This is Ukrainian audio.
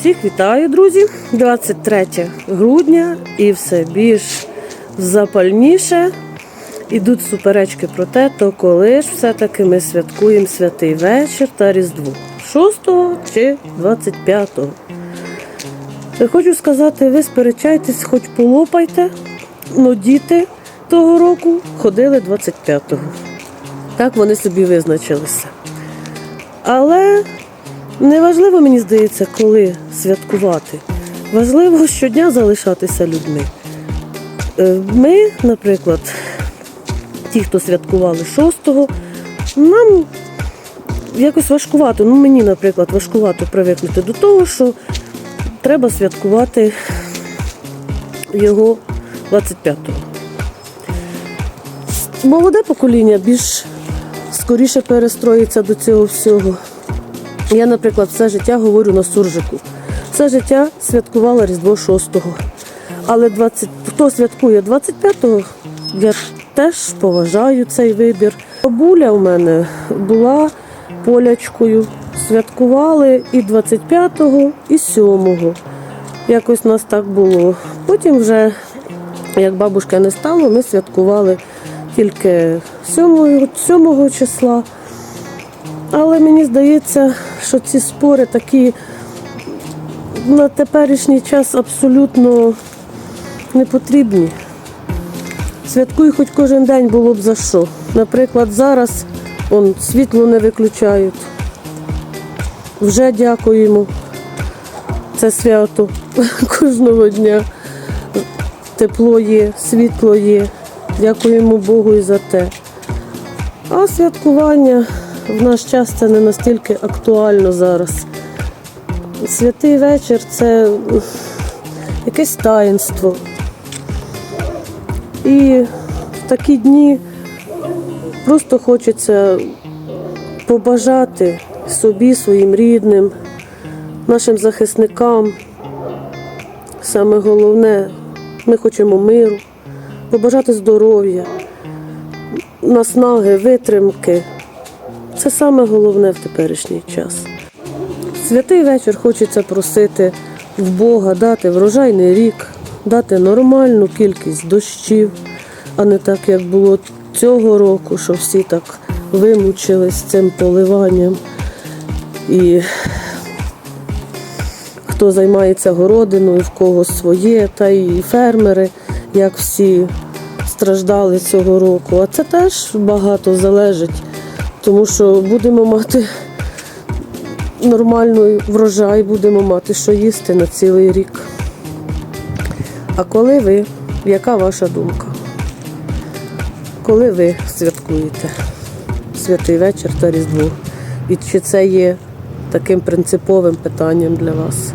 Всіх вітаю, друзі! 23 грудня і все більш запальніше. Ідуть суперечки про те, то коли ж все-таки ми святкуємо святий вечір та Різдво. 6 чи 25. Я хочу сказати, ви сперечайтесь, хоч полопайте, але діти того року ходили 25-го. Так вони собі визначилися. Але Неважливо, мені здається, коли святкувати. Важливо щодня залишатися людьми. Е, Ми, наприклад, ті, хто святкували 6-го, нам якось важкувато. Ну, мені, наприклад, важкувато привикнути до того, що треба святкувати його 25-го. Молоде покоління більш скоріше перестроїться до цього всього. Я, наприклад, все життя говорю на суржику. Все життя святкувала Різдво 6-го. Але 20, хто святкує 25-го, я теж поважаю цей вибір. Бабуля у мене була полячкою. Святкували і 25-го, і 7-го. Якось у нас так було. Потім вже, як бабушки не стало, ми святкували тільки 7, 7 числа. Але мені здається, що ці спори такі на теперішній час абсолютно не потрібні. Святкуй хоч кожен день було б за що. Наприклад, зараз он, світло не виключають. Вже дякуємо. Це свято кожного дня. Тепло є, світло є. Дякуємо Богу і за те. А святкування в наш час це не настільки актуально зараз. Святий вечір це якесь таїнство. І в такі дні просто хочеться побажати собі, своїм рідним, нашим захисникам. Саме головне, ми хочемо миру, побажати здоров'я, наснаги, витримки. Це саме головне в теперішній час. Святий вечір хочеться просити в Бога дати врожайний рік, дати нормальну кількість дощів, а не так, як було цього року, що всі так вимучились цим поливанням. І хто займається городиною, в кого своє, та й фермери, як всі страждали цього року. А це теж багато залежить тому що будемо мати нормальний врожай, будемо мати що їсти на цілий рік. А коли ви, яка ваша думка? Коли ви святкуєте святий вечір та Різдво? І чи це є таким принциповим питанням для вас?